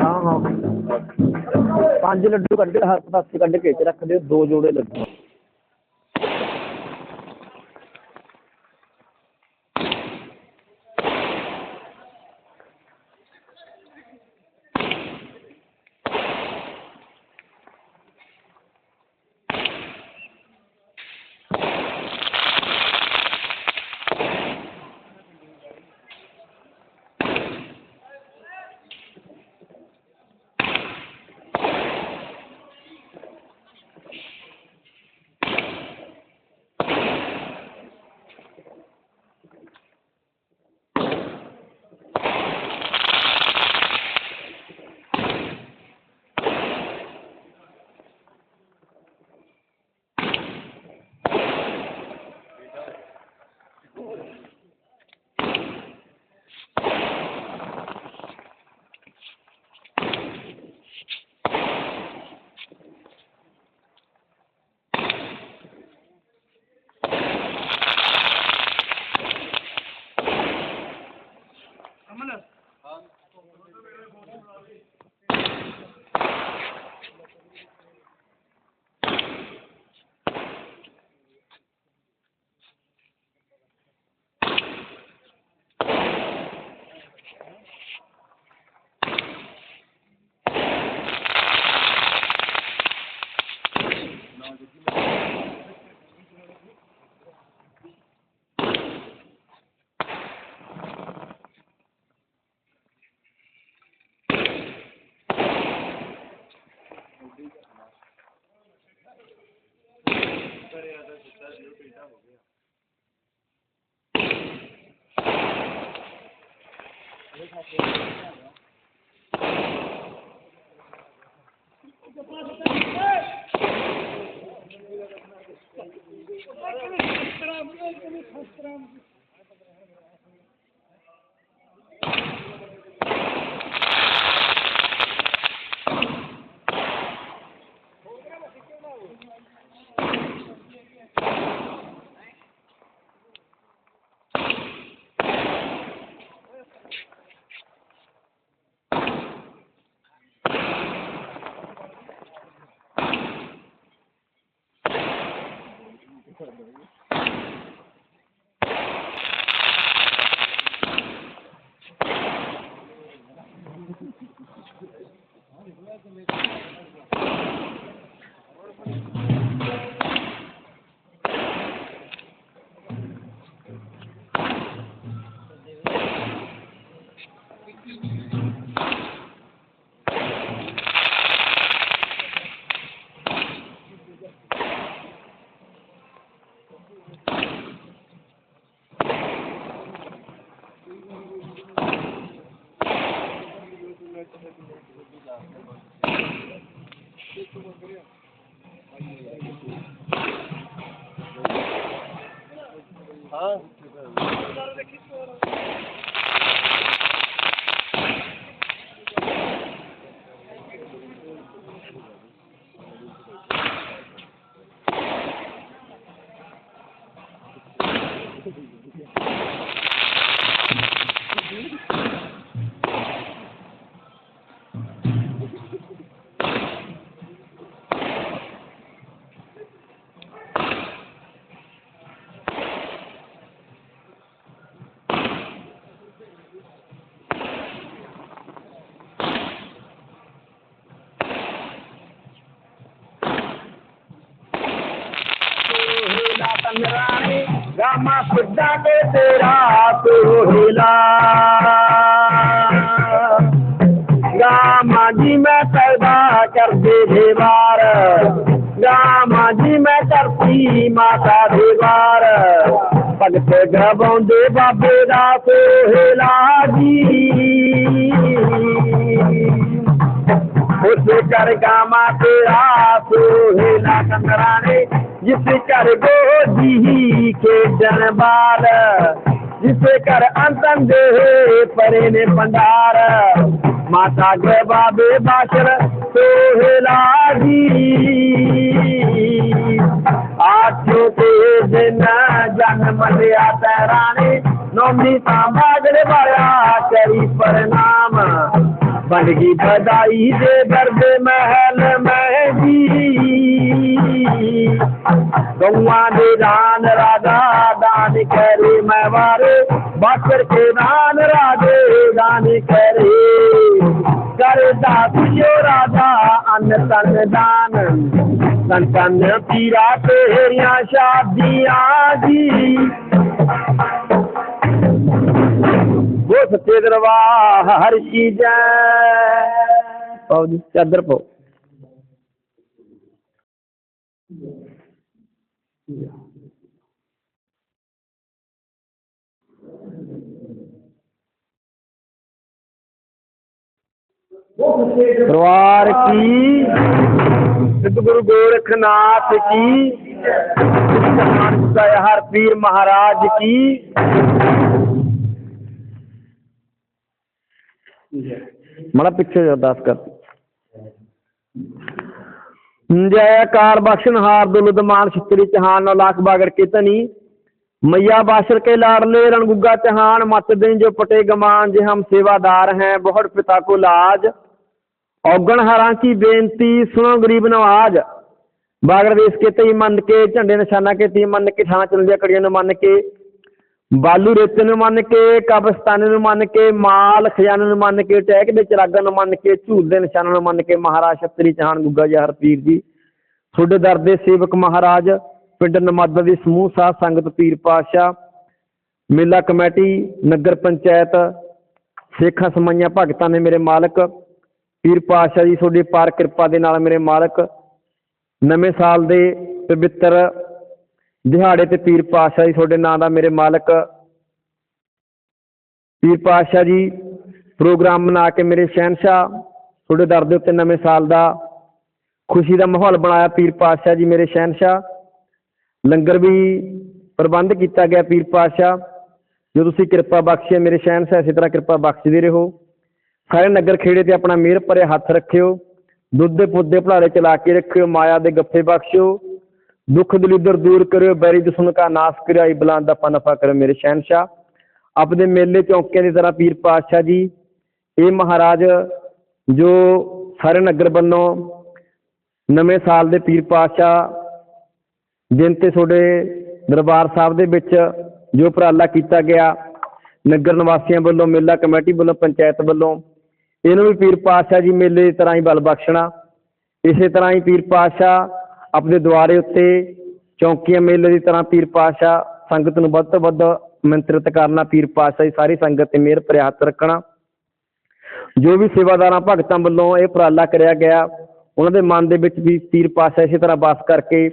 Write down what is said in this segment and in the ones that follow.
ਹਾਂ ਹਾਂ ਪੰਜ ਲੱਡੂ ਕੱਢ ਕੇ ਹਰ ਪਾਸੇ ਕੱਢ ਕੇ ਚ ਰੱਖ ਦਿਓ, ਦੋ ਜੋੜੇ ਲੱਡੂ ਸੋਹਿਲਾ ਤੰਦਰਾਣੇ ਗਾਮਾ ਸਿੱਧਾ ਤੇ ਤੇਰਾ ਸੋਹਿਲਾ। ਗਾਮਾ ਜੀ, ਮੈਂ ਪੈਦਾ ਕਰਦੇ ਦੇ ਵਾਰ ਗਾਮਾ ਜੀ, ਮੈਂ ਕਰਤੀ ਮਾਤਾ ਦੇ ਵਾਰ ਭਗਤ ਗਵਾਉਂਦੇ ਬਾਬੇ ਦਾ ਸੋਹਿਲਾ ਜੀ। ਉਸੇ ਕਰ ਗਾਮਾ ਤੇਰਾ ਸੋਹਿਲਾ ਕੰਦਰਾਣੇ ਜਿਸ ਕਰ ਗੋਜੀ ਖੇਡਣ ਬਾਲ ਜਿਸੇ ਘਰ ਅੰਤਨ ਦੇ ਪਰੇ ਨੇ ਭੰਡਾਰ ਮਾਤਾ ਗਏ ਬਾਬੇ ਬਾਸ਼ਰ ਸੋਹਿਲਾ ਜੀ ਆਠੋ ਤੇ ਦਿਨ ਜਨਮ ਲਿਆ ਤੈਰਾਣੇ ਨੌਮੀ ਤਾਂ ਬਾਗੜ ਵਾਲਾ ਕਰੀ ਪ੍ਰਣਾਮ ਬਣ ਗਈ ਵਧਾਈ ਦੇ ਦਰਦੇ ਮਹਿਲ ਮੈਂ ਜੀ ਗਊਆਂ ਦੇ ਦਾਨ ਰਾਜਾ ਦਾਨ ਕਰੇ ਮੈਂ ਵਾਰੇ ਬਾਕਰ ਕੇ ਦਾਨ ਰਾਜੇ ਦਾਨ ਕਰੇ ਕਰਦਾ ਪਿਓ ਰਾਜਾ ਅੰਨ ਤਨ ਦਾਨ ਤਨ ਤਨ ਪੀਰਾ ਤੇਰੀਆਂ ਸੱਚੇ ਦਰਬਾਰ, ਹਰ ਚੀਜ਼ ਪਾਉ ਜੀ, ਚਾਦਰ ਪਾਓ। ਪਰਿਵਾਰ ਕੀ? ਸਿੱਧ ਗੁਰੂ ਗੋਰਖਨਾਥ ਕੀ? ਹਰ ਪੀਰ ਮਹਾਰਾਜ ਕੀ? ਮੜਾ ਪਿੱਛੇ ਜਾ ਅਰਦਾਸ ਕਰ ਜੈ ਕਾਰ ਬਖਸ਼ਨ ਹਾਰ ਦੁਲਦ ਮਾਨ ਛਤਰੀ ਚਹਾਨ ਨੌ ਲੱਖ ਬਾਗੜ ਕੇ ਧਨੀ मैया बाशर के लाडले रणगुग्गा चहान मत दें जो पटे गमान जे हम सेवादार हैं बहुत पिता को लाज औगण हरा की बेनती सुनो गरीब नवाज बागड़ देश के तई मन के झंडे निशाना के ती मन के थाना चलदिया कड़ियों ਨੂੰ ਮੰਨ ਕੇ ਬਾਲੂ ਰੇਤੇ ਨੂੰ ਮੰਨ ਕੇ, ਕਬਰਸਤਾਨੇ ਨੂੰ ਮੰਨ ਕੇ, ਮਾਲ ਖਜ਼ਾਨੇ ਨੂੰ ਮੰਨ ਕੇ ਟਹਿਕ ਦੇ ਚਰਾਗਾਂ ਨੂੰ ਮੰਨ ਕੇ, ਝੂਲ ਦੇ ਨਿਸ਼ਾਨਾਂ ਨੂੰ ਮੰਨ ਕੇ, ਮਹਾਰਾਜ ਛਤਰੀ ਚਹਾਨ, ਗੁੱਗਾ ਜਹਰ ਪੀਰ ਜੀ। ਤੁਹਾਡੇ ਦਰ ਦੇ ਸੇਵਕ ਮਹਾਰਾਜ, ਪਿੰਡ ਨਮਾਦਾ ਦੀ ਸਮੂਹ ਸਾਧ ਸੰਗਤ ਪੀਰ ਪਾਤਸ਼ਾਹ, ਮੇਲਾ ਕਮੇਟੀ, ਨਗਰ ਪੰਚਾਇਤ, ਸੇਖਾਂ ਸਮਾਈਆਂ ਭਗਤਾਂ ਨੇ ਮੇਰੇ ਮਾਲਕ, ਪੀਰ ਪਾਤਸ਼ਾਹ ਜੀ, ਤੁਹਾਡੀ ਪਾਰ ਕਿਰਪਾ ਦੇ ਨਾਲ ਮੇਰੇ ਮਾਲਕ, ਨਵੇਂ ਸਾਲ ਦੇ ਪਵਿੱਤਰ ਦਿਹਾੜੇ ਤੇ ਪੀਰ ਪਾਤਸ਼ਾਹ ਜੀ ਤੁਹਾਡੇ ਨਾਂ ਦਾ ਮੇਰੇ ਮਾਲਕ। ਪੀਰ ਪਾਤਸ਼ਾਹ ਜੀ, ਪ੍ਰੋਗਰਾਮ ਬਣਾ ਕੇ ਮੇਰੇ ਸ਼ਹਿਨਸ਼ਾਹ ਤੁਹਾਡੇ ਦਰ ਦੇ ਉੱਤੇ ਨਵੇਂ ਸਾਲ ਦਾ ਖੁਸ਼ੀ ਦਾ ਮਾਹੌਲ ਬਣਾਇਆ ਪੀਰ ਪਾਤਸ਼ਾਹ ਜੀ ਮੇਰੇ ਸ਼ਹਿਨਸ਼ਾਹ। ਲੰਗਰ ਵੀ ਪ੍ਰਬੰਧ ਕੀਤਾ ਗਿਆ ਪੀਰ ਪਾਤਸ਼ਾਹ। ਜੋ ਤੁਸੀਂ ਕਿਰਪਾ ਬਖਸ਼ੇ ਮੇਰੇ ਸ਼ਹਿਨशाह ਇਸੇ ਤਰ੍ਹਾਂ ਕਿਰਪਾ ਬਖਸ਼ਦੇ ਰਹੋ। ਸਾਰੇ ਨਗਰ ਖੇੜੇ ਤੇ ਆਪਣਾ ਮਿਹਰ ਭਰੇ ਹੱਥ ਰੱਖਿਓ। ਦੁੱਧ ਦੇ ਪੁੱਤ ਦੇ ਚਲਾ ਕੇ ਰੱਖਿਓ। ਮਾਇਆ ਦੇ ਗੱਫੇ ਬਖਸ਼ਿਓ। ਦੁੱਖ ਦਲਿੱਦਰ ਦੂਰ ਕਰਿਓ, ਬੈਰੀ ਦੁਸ਼ਮਨ ਕਾ ਨਾਸ ਕਰਿਆਈ ਬਲਾਨ ਦਾ ਪਨਫਾ ਕਰਿਓ ਮੇਰੇ ਸ਼ਹਿਨशाह ਆਪਦੇ ਮੇਲੇ ਚੌਂਕਿਆਂ ਦੀ ਤਰ੍ਹਾਂ ਪੀਰ ਪਾਤਸ਼ਾਹ ਜੀ, ਇਹ ਮਹਾਰਾਜ ਜੋ ਸਾਰੇ ਨਗਰ ਵੱਲੋਂ ਨਵੇਂ ਸਾਲ ਦੇ ਪੀਰ ਪਾਤਸ਼ਾਹ ਦਿਨ ਤੇ ਤੁਹਾਡੇ ਦਰਬਾਰ ਸਾਹਿਬ ਦੇ ਵਿੱਚ ਜੋ ਉਪਰਾਲਾ ਕੀਤਾ ਗਿਆ, ਨਗਰ ਨਿਵਾਸੀਆਂ ਵੱਲੋਂ, ਮੇਲਾ ਕਮੇਟੀ ਵੱਲੋਂ, ਪੰਚਾਇਤ ਵੱਲੋਂ, ਇਹਨੂੰ ਵੀ ਪੀਰ ਪਾਤਸ਼ਾਹ ਜੀ ਮੇਲੇ ਦੀ ਤਰ੍ਹਾਂ ਹੀ ਬਲ ਬਖਸ਼ਣਾ। ਇਸੇ ਤਰ੍ਹਾਂ ਹੀ ਪੀਰ ਪਾਤਸ਼ਾਹ ਆਪਣੇ ਦੁਆਰੇ ਉੱਤੇ ਚੌਂਕੀਆਂ ਮੇਲੇ ਦੀ ਤਰ੍ਹਾਂ ਪੀਰ ਪਾਤਸ਼ਾਹ ਸੰਗਤ ਨੂੰ ਵੱਧ ਤੋਂ ਵੱਧ ਮੰਤਰਿਤ ਕਰਨਾ, ਪੀਰ ਪਾਤਸ਼ਾਹ ਦੀ ਸਾਰੀ ਸੰਗਤ ਤੇ ਮਿਹਰ ਭਰਿਆ ਹੱਥ ਰੱਖਣਾ। ਜੋ ਵੀ ਸੇਵਾਦਾਰਾਂ ਭਗਤਾਂ ਵੱਲੋਂ ਇਹ ਉਪਰਾਲਾ ਕਰਿਆ ਗਿਆ, ਉਹਨਾਂ ਦੇ ਮਨ ਦੇ ਵਿੱਚ ਵੀ ਪੀਰ ਪਾਤਸ਼ਾਹ ਇਸੇ ਤਰ੍ਹਾਂ ਵਾਸ ਕਰਕੇ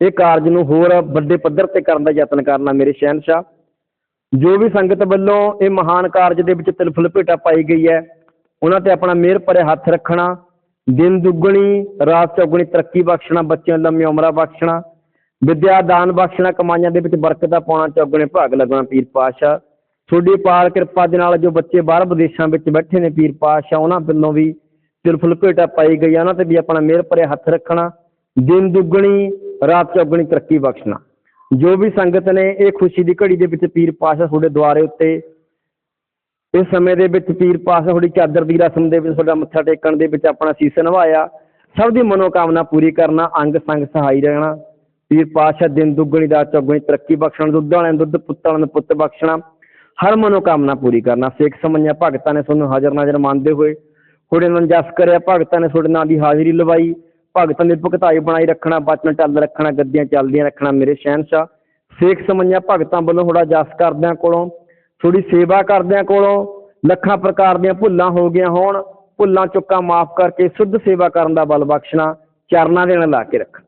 ਇਹ ਕਾਰਜ ਨੂੰ ਹੋਰ ਵੱਡੇ ਪੱਧਰ ਤੇ ਕਰਨ ਦਾ ਯਤਨ ਕਰਨਾ ਮੇਰੇ ਸ਼ਹਿਨशाह ਜੋ ਵੀ ਸੰਗਤ ਵੱਲੋਂ ਇਹ ਮਹਾਨ ਕਾਰਜ ਦੇ ਵਿੱਚ ਤਿਲਫੁਲ ਭੇਟਾ ਪਾਈ ਗਈ ਹੈ, ਉਹਨਾਂ ਤੇ ਆਪਣਾ ਮਿਹਰ ਭਰੇ ਹੱਥ ਰੱਖਣਾ ਦਿਨ ਦੁੱਗਣੀ, ਰਾਤ ਚੌਗਣੀ, ਤਰੱਕੀ ਬਖਸ਼ਣਾ, ਬੱਚਿਆਂ ਨੂੰ ਲੰਮੀ ਉਮਰਾਂ ਬਖਸ਼ਣਾ, ਵਿਦਿਆ ਦਾਨ ਬਖਸ਼ਣਾ, ਕਮਾਈਆਂ ਦੇ ਵਿੱਚ ਬਰਕਤਾਂ ਪਾਉਣਾ, ਚੌਗਣੇ ਭਾਗ ਲੱਗਣਾ ਪੀਰ ਪਾਤਸ਼ਾਹ। ਤੁਹਾਡੀ ਪਾਲ ਕਿਰਪਾ ਦੇ ਨਾਲ ਜੋ ਬੱਚੇ ਬਾਹਰ ਵਿਦੇਸ਼ਾਂ ਵਿੱਚ ਬੈਠੇ ਨੇ ਪੀਰ ਪਾਤਸ਼ਾਹ, ਉਹਨਾਂ ਵੱਲੋਂ ਵੀ ਤਿਲਫੁਲ ਭੇਟਾ ਪਾਈ ਗਈ ਉਹਨਾਂ ਤੇ ਵੀ ਆਪਣਾ ਮਿਹਰ ਭਰੇ ਹੱਥ ਰੱਖਣਾ। ਦਿਨ ਦੁੱਗਣੀ, ਰਾਤ ਚੌਗਣੀ, ਤਰੱਕੀ ਬਖਸ਼ਣਾ। ਜੋ ਵੀ ਸੰਗਤ ਨੇ ਇਹ ਖੁਸ਼ੀ ਦੀ ਘੜੀ ਦੇ ਵਿੱਚ ਪੀਰ ਪਾਤਸ਼ਾਹ ਤੁਹਾਡੇ ਦੁਆਰੇ ਉੱਤੇ ਇਸ ਸਮੇਂ ਦੇ ਵਿੱਚ ਪੀਰ ਪਾਤਸ਼ਾਹ ਤੁਹਾਡੀ ਚਾਦਰ ਦੀ ਰਸਮ ਦੇ ਵਿੱਚ ਤੁਹਾਡਾ ਮੱਥਾ ਟੇਕਣ ਦੇ ਵਿੱਚ ਆਪਣਾ ਸੀਸ ਨਿਭਾਇਆ। ਸਭ ਦੀ ਮਨੋਕਾਮਨਾ ਪੂਰੀ ਕਰਨਾ, ਅੰਗ ਸੰਗ ਸਹਾਈ ਰਹਿਣਾ। ਪੀਰ ਪਾਤਸ਼ਾਹ ਦਿਨ ਦੁੱਗਣੀ, ਰਾਤ ਚੌਗਣੀ, ਤਰੱਕੀ ਬਖਸ਼ਣ, ਦੁੱਧ ਵਾਲਿਆਂ ਦੁੱਧ, ਪੁੱਤ ਵਾਲਿਆਂ ਨੂੰ ਪੁੱਤ ਬਖਸ਼ਣਾ। ਹਰ ਮਨੋਕਾਮਨਾ ਪੂਰੀ ਕਰਨਾ। ਸਿੱਖ ਸਮਝਿਆ, ਭਗਤਾਂ ਨੇ ਤੁਹਾਨੂੰ ਹਾਜ਼ਰ ਨਾਜ਼ਰ ਮੰਨਦੇ ਹੋਏ। ਤੁਹਾਡੇ ਨਾਲ ਜਸ ਕਰਿਆ, ਭਗਤਾਂ ਨੇ ਤੁਹਾਡੇ ਨਾਲ ਦੀ ਹਾਜ਼ਰੀ ਲਵਾਈ। ਭਗਤਾਂ ਦੀ ਭਗਤਾਈ ਬਣਾਈ ਰੱਖਣਾ, ਬਚਨ ਚੱਲ ਰੱਖਣਾ, ਗੱਦੀਆਂ ਚੱਲਦੀਆਂ ਰੱਖਣਾ ਮੇਰੇ ਸ਼ਹਿਨशाह ਸਿੱਖ ਸਮਝਿਆ, ਭਗਤਾਂ ਵੱਲੋਂ ਥੋੜਾ ਜਸ ਕਰਦਿਆਂ ਕੋਲੋਂ ਤੁਹਾਡੀ ਸੇਵਾ ਕਰਦਿਆਂ ਕੋਲੋਂ ਲੱਖਾਂ ਪ੍ਰਕਾਰ ਦੀਆਂ ਭੁੱਲਾਂ ਹੋ ਗਈਆਂ ਹੋਣ, ਭੁੱਲਾਂ ਚੁੱਕਾਂ ਮਾਫ ਕਰਕੇ ਸ਼ੁੱਧ ਸੇਵਾ ਕਰਨ ਦਾ ਬਲ ਬਖਸ਼ਣਾ, ਚਰਨਾਂ ਦੇ ਨਾਲ ਲਾ ਕੇ ਰੱਖ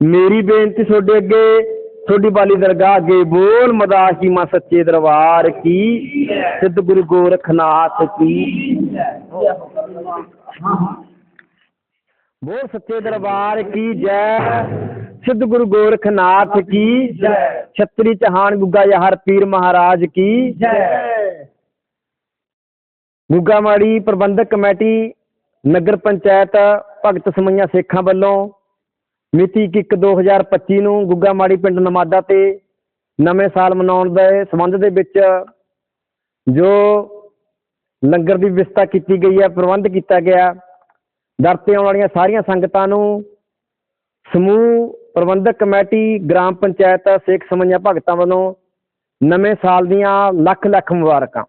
ਮੇਰੀ ਬੇਨਤੀ ਤੁਹਾਡੇ ਅੱਗੇ, ਤੁਹਾਡੀ ਬਾਲੀ ਦਰਗਾਹ ਅੱਗੇ ਬੋਲ ਮਦਾਸੀ ਮਾ ਸੱਚੇ ਦਰਬਾਰ ਕੀ, ਸਿੱਧ ਗੁਰੂ ਗੋਰਖਨਾਥ ਕੀ। ਬੋਲ ਸੱਚੇ ਦਰਬਾਰ ਕੀ ਜੈ। ਸਿੱਧ ਗੁਰੂ ਗੋਰਖਨਾਥ ਕੀ? ਜੈ। ਛਤਰੀ ਚਹਾਨ ਗੁੱਗਾ ਯਾਰ ਪੀਰ ਮਹਾਰਾਜ ਕੀ? ਜੈ। ਗੁੱਗਾ ਮਾੜੀ ਪ੍ਰਬੰਧਕ ਕਮੇਟੀ ਨਗਰ ਪੰਚਾਇਤ ਭਗਤ ਸਮਈਆ ਸੇਖਾਂ ਵੱਲੋਂ ਮਿਤੀ 1 2025 ਨੂੰ ਗੁੱਗਾ ਮਾੜੀ ਪਿੰਡ ਨਮਾਦਾ ਤੇ ਨਵੇਂ ਸਾਲ ਮਨਾਉਣ ਦੇ ਸੰਬੰਧ ਦੇ ਵਿੱਚ ਜੋ ਲੰਗਰ ਦੀ ਵਿਵਸਥਾ ਕੀਤੀ ਗਈ ਹੈ ਪ੍ਰਬੰਧ ਕੀਤਾ ਗਿਆ ਦਰ ਤੇ ਆਉਣ ਵਾਲੀਆਂ ਸਾਰੀਆਂ ਸੰਗਤਾਂ ਨੂੰ ਸਮੂਹ ਪ੍ਰਬੰਧਕ ਕਮੇਟੀ ਗ੍ਰਾਮ ਪੰਚਾਇਤ ਸਿੱਖ ਸਮਈਆ ਭਗਤਾਂ ਵੱਲੋਂ ਨਵੇਂ ਸਾਲ ਦੀਆਂ ਲੱਖ ਲੱਖ ਮੁਬਾਰਕਾਂ।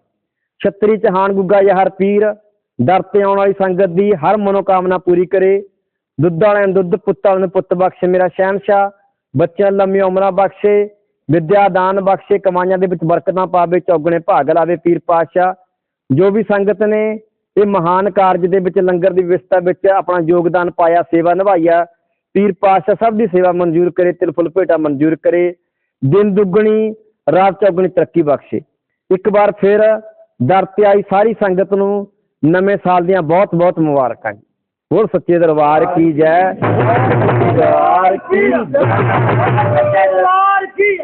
ਛਤਰੀ ਚਹਾਨ ਗੁੱਗਾ ਯਹਰ ਪੀਰ, ਦਰ ਤੇ ਆਉਣ ਵਾਲੀ ਸੰਗਤ ਦੀ ਹਰ ਮਨੋਕਾਮਨਾ ਪੂਰੀ ਕਰੇ। ਦੁੱਧ ਵਾਲਿਆਂ ਨੂੰ ਦੁੱਧ, ਪੁੱਤ ਵਾਲਿਆਂ ਨੂੰ ਪੁੱਤ ਬਖਸ਼ੇ ਮੇਰਾ ਸ਼ਹਿਨਸ਼ਾਹ। ਬੱਚਿਆਂ ਨੂੰ ਲੰਮੀ ਉਮਰਾਂ ਬਖਸ਼ੇ, ਵਿਦਿਆ ਦਾਨ ਬਖਸ਼ੇ, ਕਮਾਈਆਂ ਦੇ ਵਿੱਚ ਬਰਕਤਾਂ ਪਾਵੇ, ਚੌਗਣੇ ਭਾਗ ਲਾਵੇ ਪੀਰ ਪਾਤਸ਼ਾਹ। ਜੋ ਵੀ ਸੰਗਤ ਨੇ ਇਹ ਮਹਾਨ ਕਾਰਜ ਦੇ ਵਿੱਚ ਲੰਗਰ ਦੀ ਵਿਵਸਥਾ ਵਿੱਚ ਆਪਣਾ ਯੋਗਦਾਨ ਪਾਇਆ, ਸੇਵਾ ਨਿਭਾਈਆ ਪੀਰ ਪਾਤਸ਼ਾਹ ਸਭ ਦੀ ਸੇਵਾ ਮਨਜ਼ੂਰ ਕਰੇ, ਤਿਲ ਫੁੱਲ ਭੇਟਾ ਮਨਜ਼ੂਰ ਕਰੇ, ਦਿਨ ਦੁੱਗਣੀ, ਰਾਤ ਚੌਗਣੀ ਤਰੱਕੀ ਬਖਸ਼ੇ। ਇੱਕ ਵਾਰ ਫਿਰ ਦਰ ਤੇ ਆਈ ਸਾਰੀ ਸੰਗਤ ਨੂੰ ਨਵੇਂ ਸਾਲ ਦੀਆਂ ਬਹੁਤ ਬਹੁਤ ਮੁਬਾਰਕਾਂ ਜੀ। ਹੋਰ ਸੱਚੇ ਦਰਬਾਰ ਕੀ ਜੈ। ਦਰਬਾਰ ਕੀ ਦਰਬਾਰ ਕੀ